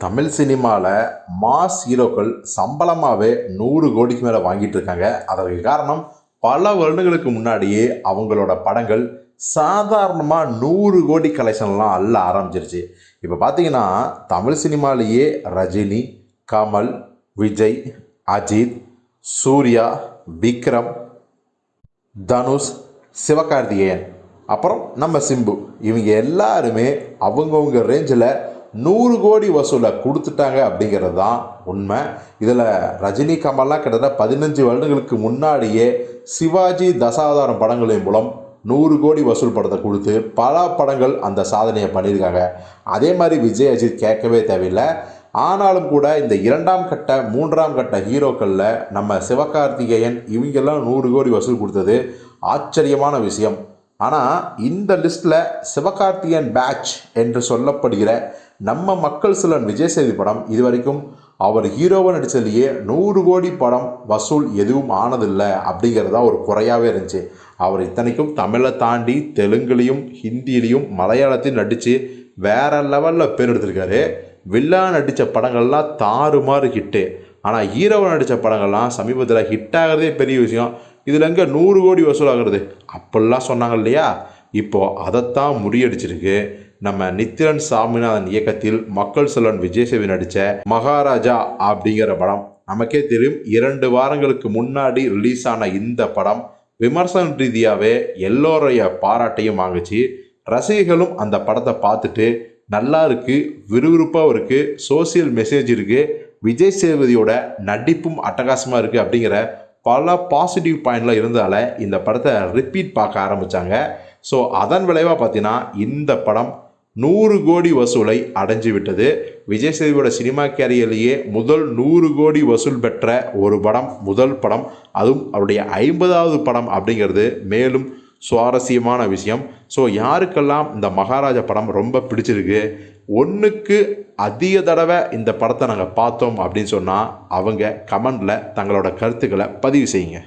தமிழ் சினிமாவில் மாஸ் ஹீரோக்கள் சம்பளமாகவே நூறு கோடிக்கு மேலே வாங்கிட்டு இருக்காங்க அதற்கு காரணம் பல வருடங்களுக்கு முன்னாடியே அவங்களோட படங்கள் சாதாரணமாக நூறு கோடி கலெக்ஷன்லாம் அள்ள ஆரம்பிச்சிருச்சு. இப்போ பார்த்தீங்கன்னா தமிழ் சினிமாலேயே ரஜினி கமல் விஜய் அஜித் சூர்யா விக்ரம் தனுஷ் சிவகார்த்திகேயன். அப்புறம் நம்ம சிம்பு. இவங்க எல்லாருமே அவங்கவுங்க ரேஞ்சில் நூறு கோடி வசூலை கொடுத்துட்டாங்க அப்படிங்கிறது தான் உண்மை. இதில் ரஜினி கமல்லாம் கிட்டத்தட்ட பதினஞ்சு வருடங்களுக்கு முன்னாடியே சிவாஜி தசாவதாரம் படங்களின் மூலம் நூறு கோடி வசூல் படத்தை கொடுத்து பல படங்கள் அந்த சாதனையை பண்ணியிருக்காங்க. அதே மாதிரி விஜய் அஜித் கேட்கவே தேவையில்லை. ஆனாலும் கூட இந்த இரண்டாம் கட்ட மூன்றாம் கட்ட ஹீரோக்களில் நம்ம சிவகார்த்திகேயன் இவங்கெல்லாம் நூறு கோடி வசூல் கொடுத்தது ஆச்சரியமான விஷயம். ஆனால் இந்த லிஸ்ட்டில் சிவகார்த்திகேயன் பேட்ச் என்று சொல்லப்படுகிற நம்ம மக்கள் சிலன் விஜய் சேதி படம் இது வரைக்கும் அவர் ஹீரோவை நடித்ததுலேயே நூறு கோடி படம் வசூல் எதுவும் ஆனதில்லை அப்படிங்கிறதா ஒரு குறையாகவே இருந்துச்சு. அவர் இத்தனைக்கும் தமிழை தாண்டி தெலுங்குலேயும் ஹிந்திலையும் மலையாளத்தையும் நடித்து வேற லெவலில் பேர் எடுத்திருக்காரு. வில்லா நடித்த படங்கள்லாம் தாறுமாறு ஹிட்டு ஆனால் ஹீரோவை நடித்த படங்கள்லாம் சமீபத்தில் ஹிட் ஆகிறதே பெரிய விஷயம். இதில் எங்கே நூறு கோடி வசூலாகிறது? அப்படிலாம் சொன்னாங்க இல்லையா? இப்போது அதைத்தான் முறியடிச்சிருக்கு. நம்ம நித்திரன் சாமிநாதன் இயக்கத்தில் மக்கள் செல்வன் விஜயசேவி நடித்த மகாராஜா அப்படிங்கிற படம். நமக்கே தெரியும் இரண்டு வாரங்களுக்கு முன்னாடி ரிலீஸ் ஆன இந்த படம் விமர்சன ரீதியாகவே எல்லோருடைய பாராட்டையும் வாங்குச்சு. ரசிகர்களும் அந்த படத்தை பார்த்துட்டு நல்லா இருக்குது விறுவிறுப்பாகவும் இருக்குது சோசியல் மெசேஜ் இருக்குது விஜய் சேதுபதியோட நடிப்பும் அட்டகாசமாக இருக்குது அப்படிங்கிற பல பாசிட்டிவ் பாயிண்ட்லாம் இருந்ததால் இந்த படத்தை ரிப்பீட் பார்க்க ஆரம்பித்தாங்க ஸோ அதன் விளைவாக பார்த்தீங்கன்னா இந்த படம் நூறு கோடி வசூலை அடைஞ்சு விட்டது. விஜய் சேதுவோட சினிமா கேரியர்லேயே முதல் நூறு கோடி வசூல் பெற்ற ஒரு படம் முதல் படம். அதுவும் அவருடைய ஐம்பதாவது படம் அப்படிங்கிறது. மேலும் சுவாரஸ்யமான விஷயம். ஸோ யாருக்கெல்லாம் இந்த மகாராஜா படம் ரொம்ப பிடிச்சிருக்கு ஒன்றுக்கு அதிக தடவை இந்த படத்தை நாங்கள் பார்த்தோம் அப்படின்னு சொன்னால் அவங்க கமெண்டில் தங்களோட கருத்துக்களை பதிவு செய்யுங்க.